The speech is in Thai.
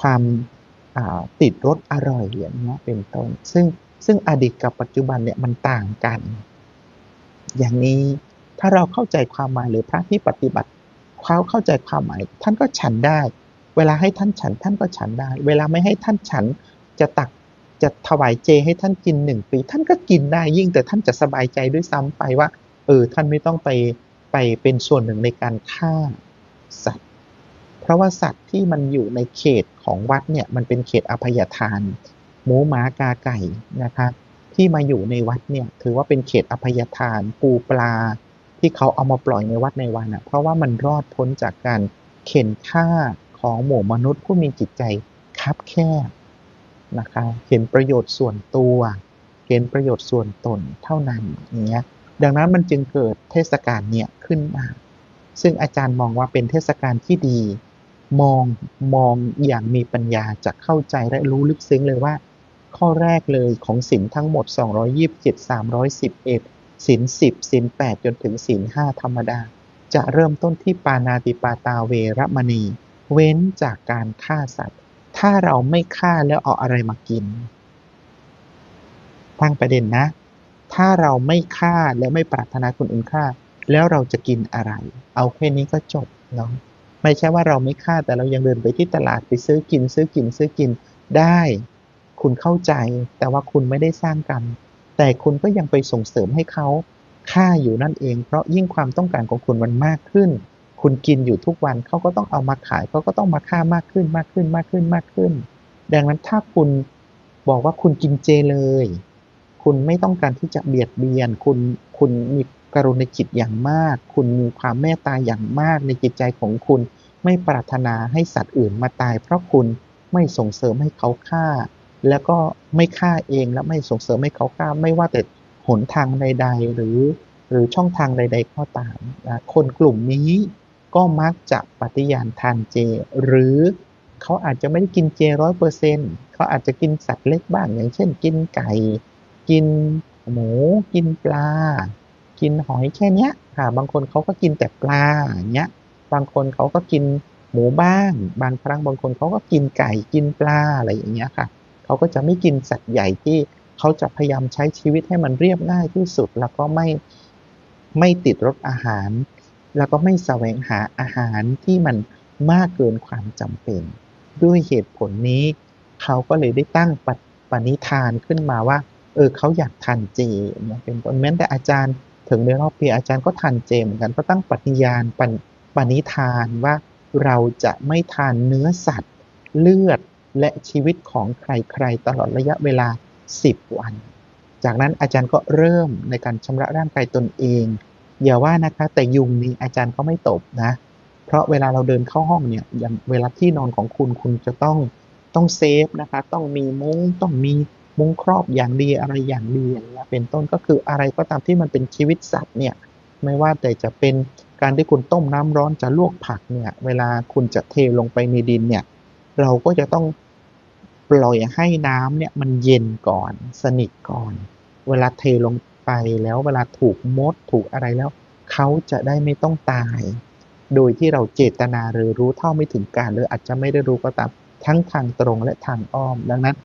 ความติดรสอร่อยอย่างนี้เป็นต้น ซึ่งซึ่งอดีตกับปัจจุบันเนี่ยมันต่างกัน อย่างนี้ถ้าเราเข้าใจความหมายหรือพระที่ปฏิบัติเขาเข้าใจความหมาย ท่านก็ฉันได้ เวลาให้ท่านฉันท่านก็ฉันได้ เวลาไม่ให้ท่านฉันจะตักจะถวายเจให้ท่านกินหนึ่งปี ท่านก็กินได้ยิ่งแต่ท่านจะสบายใจด้วยซ้ำไปว่าเออท่านไม่ต้องไปไปเป็นส่วนหนึ่งในการฆ่าสัตว์ ราะว่าสัตว์ที่มันอยู่ในเขตของวัดเนี่ยมันเป็นเขตอภัยทาน หมูหมากาไก่นะคะที่มาอยู่ในวัดเนี่ยถือว่าเป็นเขตอภัยทาน ปูปลา ที่เขาเอามาปล่อยในวัดในวันอะเพราะว่ามันรอดพ้นจากการเข็นฆ่าของหมู่มนุษย์ผู้มีจิตใจคับแคบนะคะเห็นประโยชน์ส่วนตัวเห็นประโยชน์ส่วนตนเท่านั้นอย่างเงี้ยดังนั้นมันจึงเกิดเทศกาลเนี่ยขึ้นมา ซึ่งอาจารย์มองว่าเป็นเทศกาลที่ดี มองมองอย่างมีปัญญาจะเข้าใจและรู้ลึกซึ้งเลยว่า ข้อแรกเลยของศีลทั้งหมด 227 311ศีล10ศีล8จนถึงศีล5ธรรมดา จะเริ่มต้นที่ปานาติปาตาเวรมณี เว้นจากการฆ่าสัตว์ ถ้าเราไม่ฆ่าแล้วเอาอะไรมากินตั้งประเด็นนะ ถ้าเราไม่ฆ่าแล้วไม่ปรารถนาคนอื่นฆ่า แล้วเราจะกินอะไร เอาแค่นี้ก็จบเนาะ ไม่ใช่ว่าเราไม่ฆ่าแต่เรายังเดินไปที่ตลาดไปซื้อกิน ซื้อกินซื้อกินได้ คุณเข้าใจ แต่ว่าคุณไม่ได้สร้างกรรมแต่คุณก็ยังไปส่งเสริมให้เขาฆ่าอยู่นั่นเอง เพราะยิ่งความต้องการของคุณมันมากขึ้น คุณกินอยู่ทุกวันเขาก็ต้องเอามาขายเขาก็ต้องมาค่ามากขึ้นมากขึ้นมากขึ้นมากขึ้น ดังนั้นถ้าคุณบอกว่าคุณกินเจเลย คุณไม่ต้องการที่จะเบียดเบียน คุณคุณมี กรุณาจิตอย่างมาก คุณมีความเมตตาอย่างมากในจิตใจของคุณ ไม่ปรารถนาให้สัตว์อื่นมาตาย เพราะคุณไม่ส่งเสริมให้เขาฆ่า แล้วก็ไม่ฆ่าเองแล้วไม่ส่งเสริมให้เขาฆ่า ไม่ว่าแต่หนทางใด ๆ หรือ หรือช่องทางใด ๆ ก็ตามนะคนกลุ่มนี้ก็มักจะปฏิญาณทานเจ หรือเขาอาจจะไม่ได้กินเจร้อยเปอร์เซ็นเขาอาจจะกินสัตว์เล็กบ้างอย่างเช่น กินไก่ กินหมู กินปลา กินหอยแค่เนี้ยค่ะ บางคนเขาก็กินแต่ปลาอย่างเงี้ย บางคนเขาก็กินหมูบ้าง บางครั้งบางคนเขาก็กินไก่กินปลาอะไรอย่างเงี้ยค่ะ เขาก็จะไม่กินสัตว์ใหญ่ที่เขาจะพยายามใช้ชีวิตให้มันเรียบง่ายที่สุด แล้วก็ไม่ไม่ติดรสอาหาร แล้วก็ไม่แสวงหาอาหารที่มันมากเกินความจำเป็น ด้วยเหตุผลนี้ เขาก็เลยได้ตั้งปปณิธานขึ้นมาว่า เออเขาอยากทานเจเนี่ยเป็นต้นแม้แต่อาจารย์ ถึงในรอบปีอาจารย์ก็ทานเจเหมือนกันก็ตั้งปฏิญาณปปณิธานว่าเราจะไม่ทานเนื้อสัตว์ เลือดและชีวิตของใครๆ ตลอดระยะเวลา 10 วัน จากนั้นอาจารย์ก็เริ่มในการชำระร่างกายตนเอง อย่าว่านะคะแต่ยุงนี่อาจารย์ก็ไม่ตบนะ เพราะเวลาเราเดินเข้าห้องเนี่ยอย่างเวลาที่นอนของคุณคุณจะต้องต้องเซฟนะคะ ต้องมีมุ้งต้องมี มุ้งครอบอย่างดีอะไรอย่างดีอย่างเงี้ยเป็นต้นก็คืออะไรก็ตามที่มันเป็นชีวิตสัตว์เนี่ยไม่ว่าแต่จะเป็นการที่คุณต้มน้ำร้อนจะลวกผักเนี่ย เวลาคุณจะเทลงไปในดินเนี่ย เราก็จะต้องปล่อยให้น้ำเนี่ยมันเย็นก่อน สนิทก่อน เวลาเทลงไปแล้วเวลาถูกมดถูกอะไรแล้วเขาจะได้ไม่ต้องตาย โดยที่เราเจตนาหรือรู้เท่าไม่ถึงการหรืออาจจะไม่ได้รู้ก็ตามทั้งทางตรงและทางอ้อม ดังนั้น